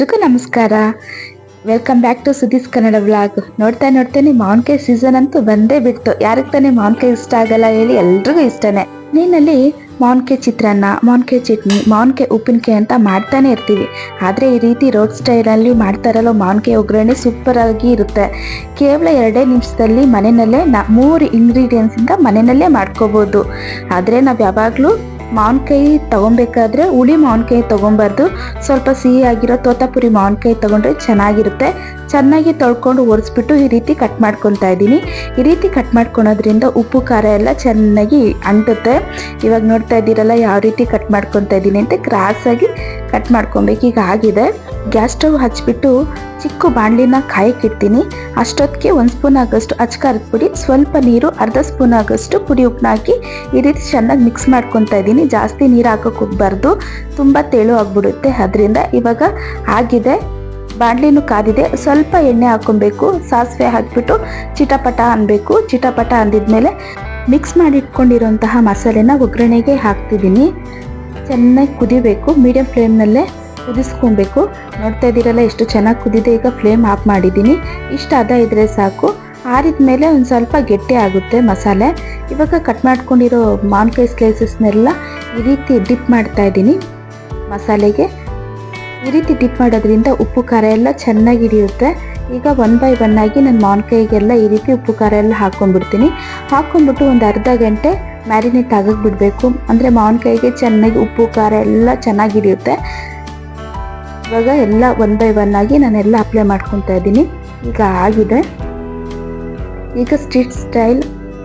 ಎಲ್ರಿಗೂ ನಮಸ್ಕಾರ. Welcome back to Sudees Kannada vlog ನೋಡ್ತಾ ನೋಡ್ತೇನೆ ಮಾವಿನಕಾಯಿ ಸೀಸನ್ ಅಂತೂ ಬಂದೇ ಬಿಡ್ತು. ಯಾರಿಗೆ ತಾನೇ ಮಾವಿನಕಾಯಿ ಇಷ್ಟ ಆಗಲ್ಲ ಹೇಳಿ ಎಲ್ರಿಗೂ ಇಷ್ಟನೇ. ನೀನಲ್ಲಿ ಮಾವಿನಕಾಯಿ ಚಿತ್ರಾನ್ನ, ಮಾವಿನಕಾಯಿ ಚಟ್ನಿ, ಮಾವಿನಕಾಯಿ ಉಪ್ಪಿನಕಾಯಿ ಅಂತ ಮಾಡ್ತಾನೆ ಇರ್ತೀವಿ. ಆದರೆ ಈ ರೀತಿ ರೋಡ್ ಸ್ಟೈಲಲ್ಲಿ ಮಾಡ್ತಾರಲ್ಲ ಮಾವಿನಕಾಯಿ ಒಗ್ಗರಣೆ ಸೂಪರ್ ಆಗಿ ಇರುತ್ತೆ. ಕೇವಲ ಎರಡೇ ನಿಮಿಷದಲ್ಲಿ ಮನೆಯಲ್ಲೇ ನಾ ಮೂರು ಇಂಗ್ರೀಡಿಯೆಂಟ್ಸಿಂದ ಮನೆಯಲ್ಲೇ ಮಾಡ್ಕೋಬೋದು. ಆದರೆ ನಾವು ಯಾವಾಗಲೂ ಮಾವಿನಕಾಯಿ ತಗೊಬೇಕಾದ್ರೆ ಹುಳಿ ಮಾವಿನಕಾಯಿ ತೊಗೊಬಾರ್ದು. ಸ್ವಲ್ಪ ಸಿಹಿ ಆಗಿರೋ ತೋತಾಪುರಿ ಮಾವಿನಕಾಯಿ ತಗೊಂಡ್ರೆ ಚೆನ್ನಾಗಿರುತ್ತೆ. ಚೆನ್ನಾಗಿ ತೊಳ್ಕೊಂಡು ಒರೆಸ್ಬಿಟ್ಟು ಈ ರೀತಿ ಕಟ್ ಮಾಡ್ಕೊತಾ ಇದ್ದೀನಿ. ಈ ರೀತಿ ಕಟ್ ಮಾಡ್ಕೊಳೋದ್ರಿಂದ ಉಪ್ಪು, ಖಾರ ಎಲ್ಲ ಚೆನ್ನಾಗಿ ಅಂಟುತ್ತೆ. ಇವಾಗ ನೋಡ್ತಾ ಇದ್ದೀರಲ್ಲ, ಯಾವ ರೀತಿ ಕಟ್ ಮಾಡ್ಕೊತಾ ಇದ್ದೀನಿ ಅಂತ ಕ್ರಾಸಾಗಿ ಕಟ್ ಮಾಡ್ಕೊಬೇಕು ಈಗ ಆಗಿದೆ. ಗ್ಯಾಸ್ ಸ್ಟವ್ ಹಚ್ಚಿಬಿಟ್ಟು ಚಿಕ್ಕ ಬಾಣಲಿನ ಕಾಯಕ್ಕಿಡ್ತೀನಿ ಅಷ್ಟೊತ್ತಿಗೆ ಒಂದು ಸ್ಪೂನ್ ಆಗೋಷ್ಟು ಅಚ್ಕಾರದ ಪುಡಿ, ಸ್ವಲ್ಪ ನೀರು, ಅರ್ಧ ಸ್ಪೂನ್ ಆಗೋಷ್ಟು ಪುಡಿ ಉಪ್ಪನ್ನ ಹಾಕಿ ಈ ರೀತಿ ಚೆನ್ನಾಗಿ ಮಿಕ್ಸ್ ಮಾಡ್ಕೊತಾ ಇದ್ದೀನಿ. ಜಾಸ್ತಿ ನೀರು ಹಾಕೋಕೆ ಹೋಗ್ಬಾರ್ದು ತುಂಬ ತೆಳು ಆಗ್ಬಿಡುತ್ತೆ. ಅದರಿಂದ ಇವಾಗ ಆಗಿದೆ. ಬಾಣಲಿನೂ ಕಾದಿದೆ. ಸ್ವಲ್ಪ ಎಣ್ಣೆ ಹಾಕೊಬೇಕು. ಸಾಸಿವೆ ಹಾಕಿಬಿಟ್ಟು ಚಿಟಪಟ ಅನ್ಬೇಕು. ಚಿಟಪಟ ಅಂದಿದ್ಮೇಲೆ ಮಿಕ್ಸ್ ಮಾಡಿ ಇಟ್ಕೊಂಡಿರೋಂತಹ ಮಸಾಲೆನ ಒಗ್ಗರಣೆಗೆ ಹಾಕ್ತಿದ್ದೀನಿ. ಚೆನ್ನಾಗಿ ಕುದಿಬೇಕು. ಮೀಡಿಯಂ ಫ್ಲೇಮ್ನಲ್ಲೇ ಕುದಿಸ್ಕೊಬೇಕು. ನೋಡ್ತಾ ಇದ್ದೀರಲ್ಲ, ಎಷ್ಟು ಚೆನ್ನಾಗಿ ಕುದಿದೆ. ಈಗ ಫ್ಲೇಮ್ ಆಫ್ ಮಾಡಿದ್ದೀನಿ. ಇಷ್ಟು ಅದ ಇದ್ದರೆ ಸಾಕು. ಆರಿದ ಮೇಲೆ ಒಂದು ಸ್ವಲ್ಪ ಗಟ್ಟಿ ಆಗುತ್ತೆ ಮಸಾಲೆ. ಇವಾಗ ಕಟ್ ಮಾಡ್ಕೊಂಡಿರೋ ಮಾವಿನಕಾಯಿ ಸ್ಲೈಸಸ್ನೆಲ್ಲ ಈ ರೀತಿ ಡಿಪ್ ಮಾಡ್ತಾ ಇದ್ದೀನಿ ಮಸಾಲೆಗೆ. ಈ ರೀತಿ ಡಿಪ್ ಮಾಡೋದ್ರಿಂದ ಉಪ್ಪು, ಖಾರ ಎಲ್ಲ ಚೆನ್ನಾಗಿ ಹಿಡಿಯುತ್ತೆ. ಈಗ ಒನ್ ಬೈ ಒನ್ ಆಗಿ ನಾನು ಮಾವಿನಕಾಯಿಗೆಲ್ಲ ಈ ರೀತಿ ಉಪ್ಪು, ಖಾರ ಎಲ್ಲ ಹಾಕ್ಕೊಂಡ್ಬಿಡ್ತೀನಿ ಹಾಕ್ಕೊಂಡ್ಬಿಟ್ಟು ಒಂದು ಅರ್ಧ ಗಂಟೆ ಮ್ಯಾರಿನೇಟ್ ಆಗಕ್ಕೆ ಬಿಡಬೇಕು. ಅಂದರೆ ಮಾವಿನಕಾಯಿಗೆ ಚೆನ್ನಾಗಿ ಉಪ್ಪು, ಖಾರ ಎಲ್ಲ ಚೆನ್ನಾಗಿ ಹಿಡಿಯುತ್ತೆ. ಇವಾಗ ಎಲ್ಲ ಒನ್ ಬೈ ಒನ್ ಆಗಿ ನಾನೆಲ್ಲ ಅಪ್ಲೈ ಮಾಡ್ಕೊತಾ ಇದ್ದೀನಿ. ಈಗ ಆಗಿದೆ. ಈಗ ಸ್ಟ್ರೀಟ್ ಸ್ಟೈಲ್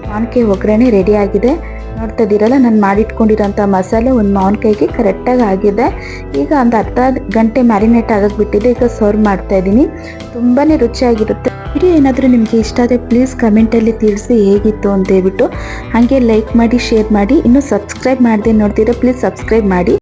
ಮಾವಿನಕಾಯಿ ಒಗ್ಗರಣೆ ರೆಡಿ ಆಗಿದೆ. ನೋಡ್ತಾ ಇದ್ದೀರಲ್ಲ, ನಾನು ಮಾಡಿಟ್ಕೊಂಡಿರೋಂಥ ಮಸಾಲೆ ಒಂದು ಮಾವಿನಕಾಯಿಗೆ ಕರೆಕ್ಟಾಗಿ ಆಗಿದೆ. ಈಗ ಒಂದು ಅರ್ಧ ಗಂಟೆ ಮ್ಯಾರಿನೇಟ್ ಆಗೋಕ್ಕೆ ಬಿಟ್ಟಿದೆ ಈಗ ಸರ್ವ್ ಮಾಡ್ತಾ ಇದ್ದೀನಿ. ತುಂಬಾ ರುಚಿಯಾಗಿರುತ್ತೆ. ವಿಡಿಯೋ ಏನಾದರೂ ನಿಮಗೆ ಇಷ್ಟ ಆದರೆ ಪ್ಲೀಸ್ ಕಮೆಂಟಲ್ಲಿ ತಿಳಿಸಿ ಹೇಗಿತ್ತು ಅಂತ ಹೇಳ್ಬಿಟ್ಟು. ಹಾಗೆ ಲೈಕ್ ಮಾಡಿ ಶೇರ್ ಮಾಡಿ. ಇನ್ನೂ ಸಬ್ಸ್ಕ್ರೈಬ್ ಮಾಡದೆ ನೋಡ್ತೀರಾ ಪ್ಲೀಸ್ ಸಬ್ಸ್ಕ್ರೈಬ್ ಮಾಡಿ.